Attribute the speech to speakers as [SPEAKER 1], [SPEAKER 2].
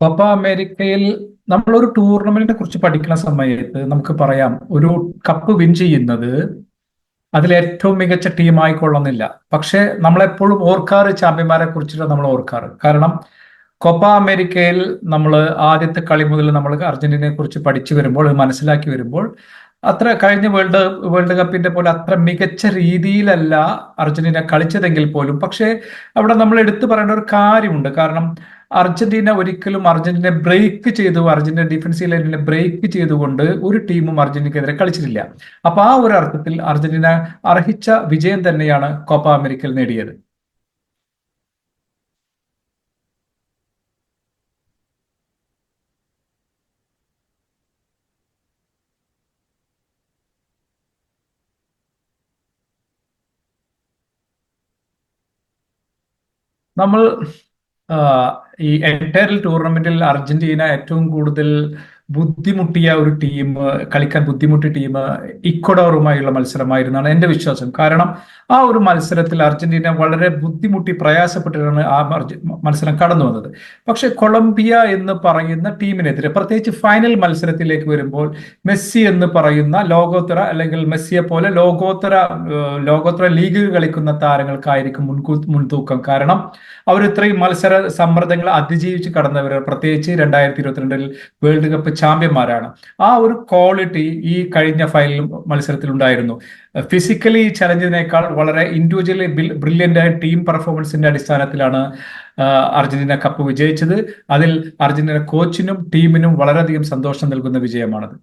[SPEAKER 1] Copa അമേരിക്കയിൽ നമ്മളൊരു ടൂർണമെന്റിനെ കുറിച്ച് പഠിക്കുന്ന സമയത്ത് നമുക്ക് പറയാം ഒരു കപ്പ് വിൻ ചെയ്യുന്നത് അതിൽ ഏറ്റവും മികച്ച ടീമായിക്കൊള്ളുന്നില്ല പക്ഷെ നമ്മളെപ്പോഴും ഓർക്കാറ് ചാമ്പ്യന്മാരെ കുറിച്ചിട്ട് നമ്മൾ ഓർക്കാറ്. കാരണം കൊപ്പ അമേരിക്കയിൽ നമ്മൾ ആദ്യത്തെ കളി മുതൽ നമ്മൾ അർജന്റീനയെ കുറിച്ച് പഠിച്ചു വരുമ്പോൾ മനസ്സിലാക്കി വരുമ്പോൾ അത്ര കഴിഞ്ഞ വേൾഡ് വേൾഡ് കപ്പിന്റെ പോലെ അത്ര മികച്ച രീതിയിലല്ല അർജന്റീന കളിച്ചതെങ്കിൽ പോലും. പക്ഷേ അവിടെ നമ്മൾ എടുത്തു പറയേണ്ട ഒരു കാര്യമുണ്ട്. കാരണം അർജന്റീന ഒരിക്കലും അർജന്റീന ബ്രേക്ക് ചെയ്തു അർജന്റീന ഡിഫൻസീവ് ലൈനിനെ ബ്രേക്ക് ചെയ്തുകൊണ്ട് ഒരു ടീമും അർജന്റീനക്കെതിരെ കളിച്ചിട്ടില്ല. അപ്പൊ ആ ഒരു അർത്ഥത്തിൽ അർജന്റീന അർഹിച്ച വിജയം തന്നെയാണ് കോപ്പ അമേരിക്കയിൽ നേടിയത്. നമ്മൾ ഈ എന്റയർ ടൂർണമെന്റിൽ അർജന്റീന ഏറ്റവും കൂടുതൽ ബുദ്ധിമുട്ടിയ ഒരു ടീം കളിക്കാൻ ബുദ്ധിമുട്ടിയ ടീം ഇക്വഡോറുമായുള്ള മത്സരമായിരുന്നാണ് എന്റെ വിശ്വാസം. കാരണം ആ ഒരു മത്സരത്തിൽ അർജന്റീന വളരെ ബുദ്ധിമുട്ടി പ്രയാസപ്പെട്ടിട്ടാണ് ആ മത്സരം കടന്നു വന്നത്. പക്ഷെ കൊളംബിയ എന്ന് പറയുന്ന ടീമിനെതിരെ പ്രത്യേകിച്ച് ഫൈനൽ മത്സരത്തിലേക്ക് വരുമ്പോൾ മെസ്സി എന്ന് പറയുന്ന ലോകോത്തര അല്ലെങ്കിൽ മെസ്സിയെ പോലെ ലോകോത്തര ലോകോത്തര ലീഗ് കളിക്കുന്ന താരങ്ങൾക്കായിരിക്കും മുൻകൂ മുൻതൂക്കം. കാരണം അവർ ഇത്രയും മത്സര സമ്മർദ്ദങ്ങൾ അതിജീവിച്ച് കടന്നവർ പ്രത്യേകിച്ച് രണ്ടായിരത്തി ഇരുപത്തിരണ്ടിൽ വേൾഡ് കപ്പ് ചാമ്പ്യന്മാരാണ്. ആ ഒരു ക്വാളിറ്റി ഈ കഴിഞ്ഞ ഫൈനൽ മത്സരത്തിൽ ഉണ്ടായിരുന്നു ഫിസിക്കലി ചലഞ്ചിനേക്കാൾ വളരെ ഇൻഡിവിജ്വലി ബ്രില്യന്റ് ആയ ടീം പെർഫോമൻസിന്റെ അടിസ്ഥാനത്തിലാണ് അർജന്റീന കപ്പ് വിജയിച്ചത്. അതിൽ അർജന്റീന കോച്ചിനും ടീമിനും വളരെയധികം സന്തോഷം നൽകുന്ന വിജയമാണത്.